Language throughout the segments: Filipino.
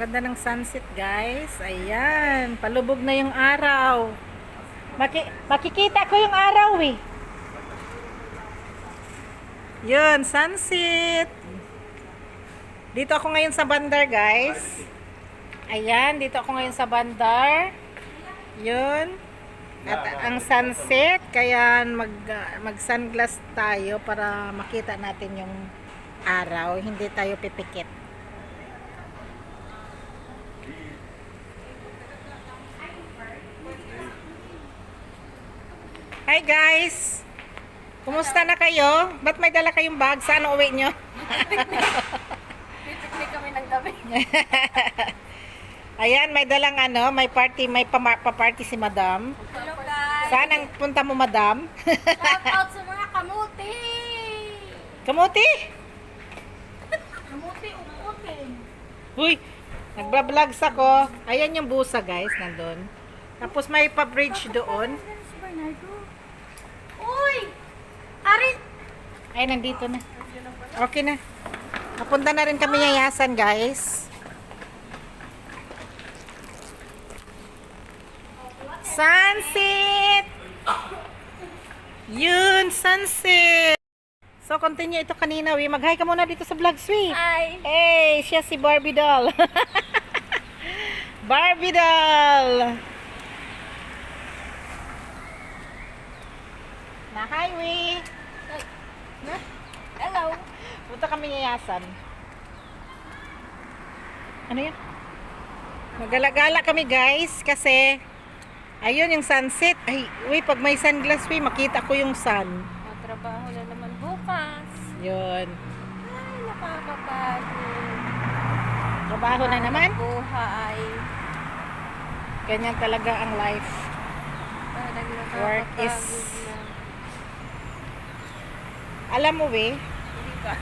ganda ng sunset, guys. Ayan, palubog na yung araw. Maki makikita ko yung araw, eh. Yun, sunset. Dito ako ngayon sa bandar, guys. Ayan, dito ako ngayon sa bandar. Yun. At ang sunset, kaya mag, mag sunglass tayo para makita natin yung araw. Hindi tayo pipikit. Hi guys! Kumusta na kayo? Ba't may dala kayong bag? Saan uwi nyo? Pipiknik kami ng gabi. Ayan, may dalang ano, may party, may pa-party si madam. Hello guys! Saan ang punta mo madam? Shout out sa mga kamuti! Kamuti? Kamuti, umutin. Uy, nagbablog ako. Ayan yung busa guys, nandun. Tapos may pa-bridge doon. Bernardo. Uy! Arin! Ay, nandito na. Okay na. Napunta na rin kami yayasan guys. Sunset! Yun, sunset! So, continue ito kanina, we. Mag-hi ka muna dito sa vlog, sweet. Ay! Hey, siya si Barbie doll. Barbie doll. Na highway. Na, Hello! punta kami yayasan. Ano yan? Magalagala kami guys kasi ayun yung sunset. Ay, uy, pag may sunglass, uy, makita ko yung sun. Matrabaho na naman bukas. Yun. Ay, nakakapagod. Trabaho na naman. Buhay. Ganyan talaga ang life. Parang Work is- na. Alam mo, we, Hindi ka.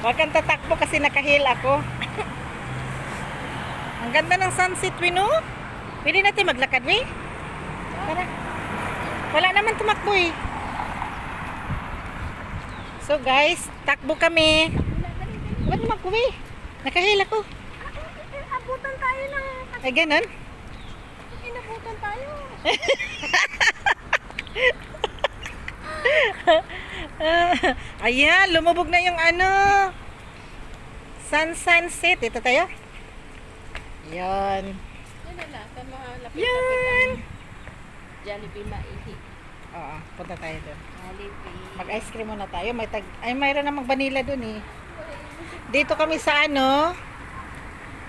Huwag kang tatakbo kasi nakahil ako. Ang ganda ng sunset, we, no? Pwede natin maglakad, we? Tara. Wala naman tumakbo, eh. So, guys, takbo kami. Ba't tumakbo, we? Nakahil ako. Eh, abutan tayo ng... Ay, ganun. Inabutan tayo. Ayan, lumubog na yung ano. Sun sunset. Ito tayo. Yan. Lapit-lapit Yan. Jollibee maihi. Oo, punta tayo doon. Jollibee. Mag-ice cream muna tayo. May tag ay mayroon namang vanilla doon eh. Dito kami sa ano?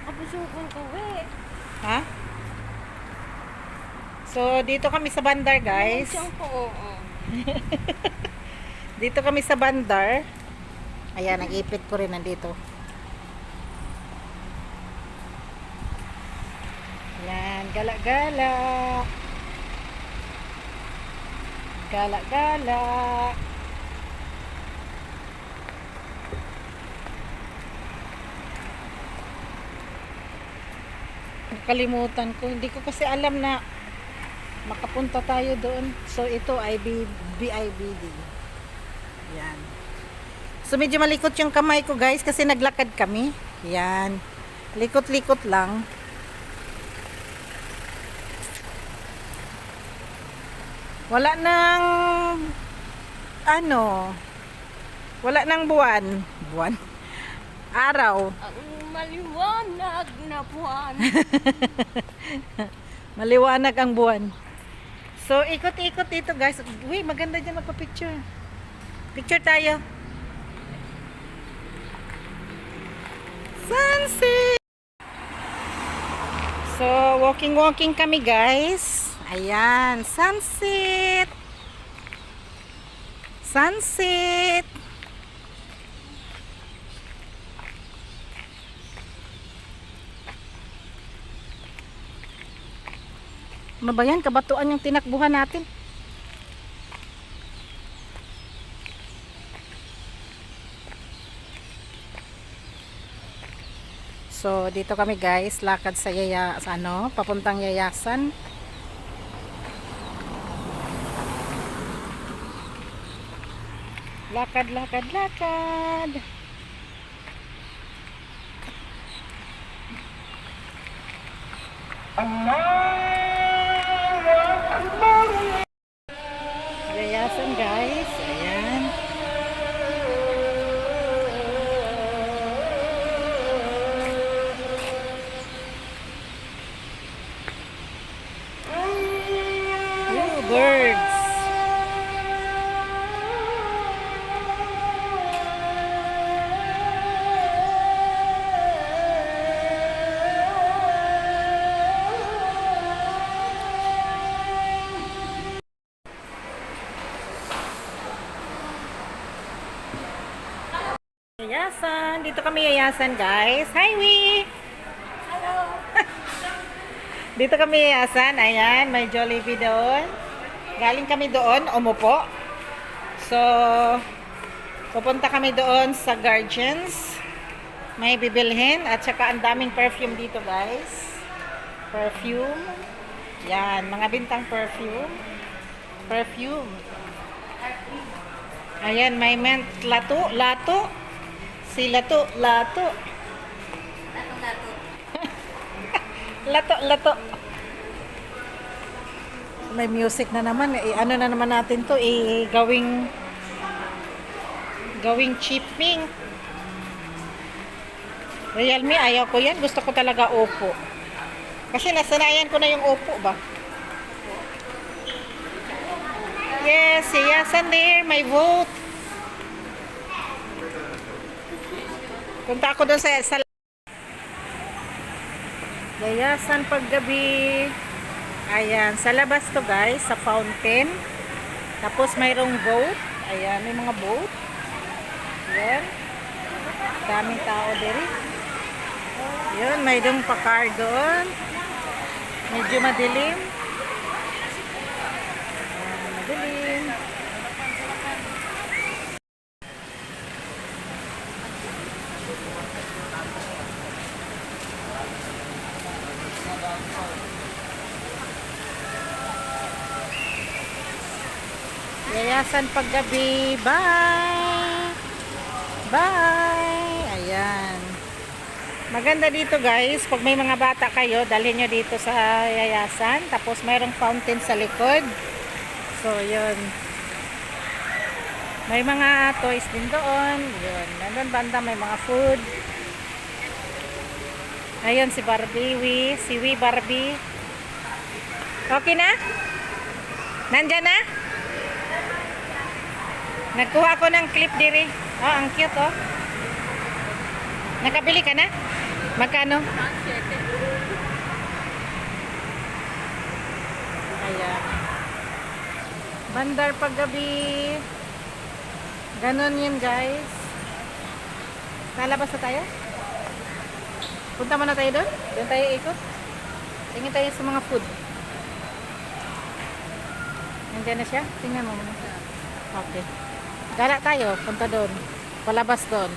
Kapusukon ko eh. Ha? So, dito kami sa Bandar, guys. Siyang po, oo. Dito kami sa Bandar. Ayan, nag-ipit ko rin nandito. Ayan, gala-gala. Gala-gala. Nakalimutan ko. Hindi ko kasi alam na makapunta tayo doon. So, ito ay BIBD. Yan. So, medyo malikot yung kamay ko, guys, kasi naglakad kami. Yan. Likot-likot lang. Wala nang ano, wala nang buwan. Buwan? Araw. Ang maliwanag na buwan. Maliwanag ang buwan. So, ikot-ikot dito, guys. Uy, maganda dyan magpa-picture. Picture tayo. Sunset! So, walking-walking kami, guys. Ayan, sunset! Sunset! Ano ba yan? Kabatuan yung tinakbuhan natin. So, dito kami guys, lakad sa yaya, sa ano, papuntang yayasan. Lakad, lakad, lakad. Yayasan Dito kami yayasan, guys. Hi, Wee! Hello. Dito kami yayasan. Ayan, may Jollibee doon. Galing kami doon, umupo. So, pupunta kami doon sa Guardians. May bibilhin. At saka ang daming perfume dito, guys. Perfume. Yan, mga bintang perfume. Perfume. Ayan, may mint lato, lato. Si lato, lato. Lato-lato. Lato, lato. May music na naman. Eh, ano na naman natin to? Eh, gawing gawing chipping. Realme, ayaw ko yan. Gusto ko talaga Oppo. Kasi nasanayan ko na yung Oppo ba? Yes, yes, and there, my vote. Punta ako doon sa, sa Yayasan paggabi. Ayan, sa labas to guys, sa fountain. Tapos mayroong boat. Ayan, may mga boat. Ayan. Daming tao diri. Ayan, mayroong pakar doon. Medyo madilim. Ayan, madilim. Yayasan paggabi. Bye! Bye! Ayan. Maganda dito guys. Pag may mga bata kayo, dalhin nyo dito sa yayasan. Tapos mayroong fountain sa likod. So, yun. May mga toys din doon. Yun. Nandun banda may mga food. Ayun si Barbie. Wee. Si Wee Barbie. Okay na? Nandyan na? Nagkuha ko ng clip diri. Oh, ang cute oh. Nakabili ka na? Magkano? Ayan. Bandar paggabi. Ganon yun guys. Lalabas na tayo? Punta muna tayo doon? Doon tayo ikot? Tingin tayo sa mga food. Nandiyan na siya? Tingnan mo muna. Okay. Gala tayo, punta doon. Palabas doon.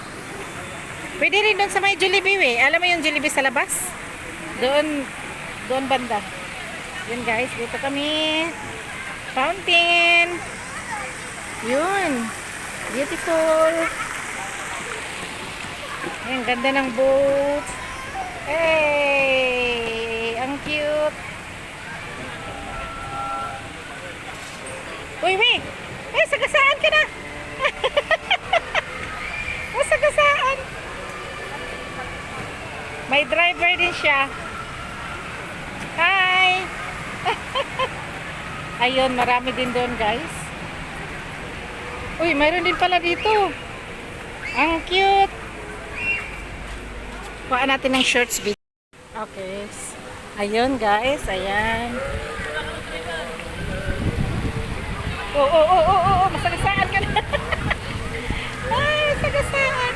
Pwede rin doon sa may Jollibee eh. Alam mo yung Jollibee sa labas? Doon, doon banda. Yun guys, dito kami. Fountain. Yun. Beautiful. Ayan, ganda ng boat. Hey! Ang cute. Uy, wait! Ay, sagasaan ka na! oh, sagasaan! May driver din siya. Hi! Ayun, marami din doon, guys. Uy, mayroon din pala dito. Ang cute! Kuha natin ng shorts video. Okay. Ayun, guys. Ayan. Oo, oo, oo, oo, oo, masagasaan ka na. Ay, sagasaan.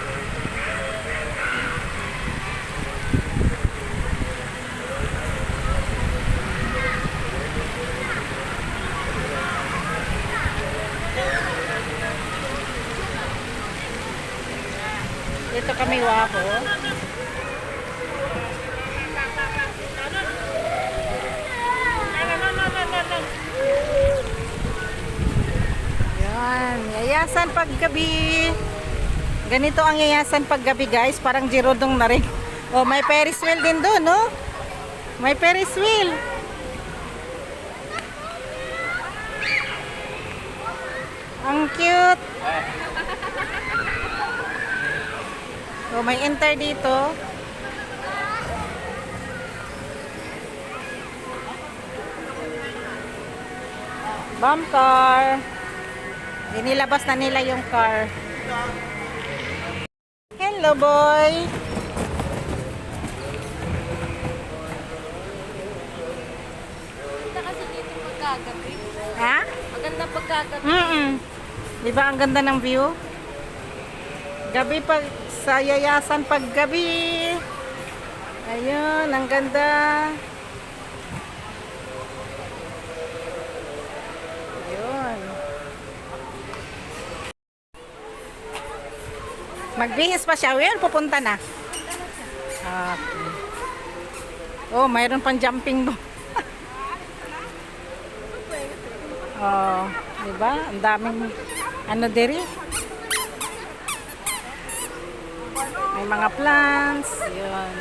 Dito kami wako. Yan, yayasan paggabi. Ganito ang yayasan paggabi guys, parang girodong na rin. Oh, may Ferris wheel din doon, no? May Ferris wheel. Ang cute. So, may enter dito. Bump car. Inilabas na nila yung car. Hello, boy. Ha? Maganda pagkagabi. Mm Di ba ang ganda ng view? Gabi pag sa yayasan pag gabi. Ayun, ang ganda. Ayun. Magbihis pa siya. Well, pupunta na. Okay. Oh, mayroon pang jumping doon. Oh, di ba? Ang daming ano diri. May mga plants, 'yun.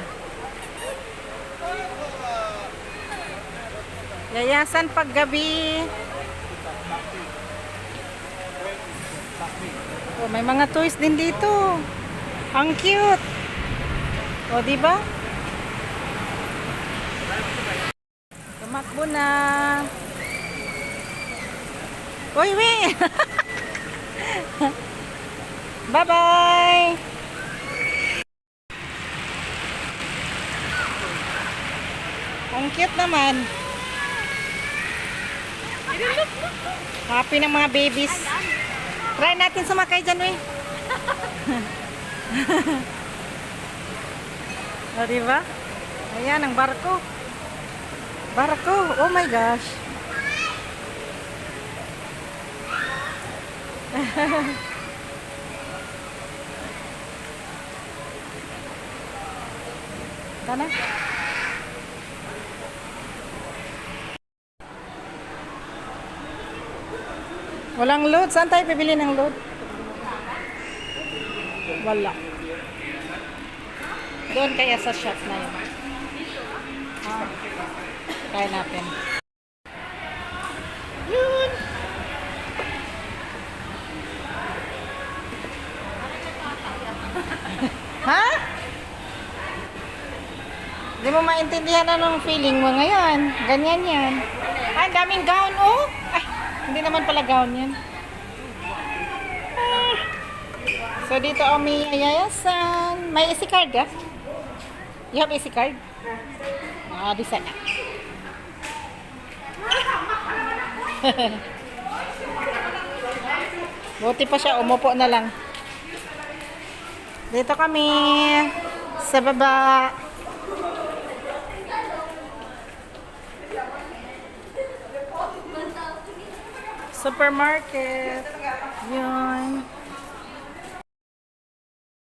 Yayasan paggabi. Oh, may mga toys din dito. Ang cute. Oh, di ba? Tumakbo na. Uy, we! Bye-bye! Ang cute naman. Happy ng mga babies. Try natin sumakay dyan, we. o, diba? Ayan, ang barko. Barko. Oh my gosh. Tana. Walang load. Saan tayo pibili ng load? Wala. Doon kaya sa shop na yun. Ah, try natin. Yun. Ha? Hindi mo maintindihan anong feeling mo ngayon. Ganyan yan. Ay, daming gown, oh. Hindi naman pala gown yan. Ah. So, dito ang may ayayasan. May EC card, ah? You have EC card? Ah, di sana. Buti pa siya, umupo na lang. Dito kami sa baba. Supermarket. Yun.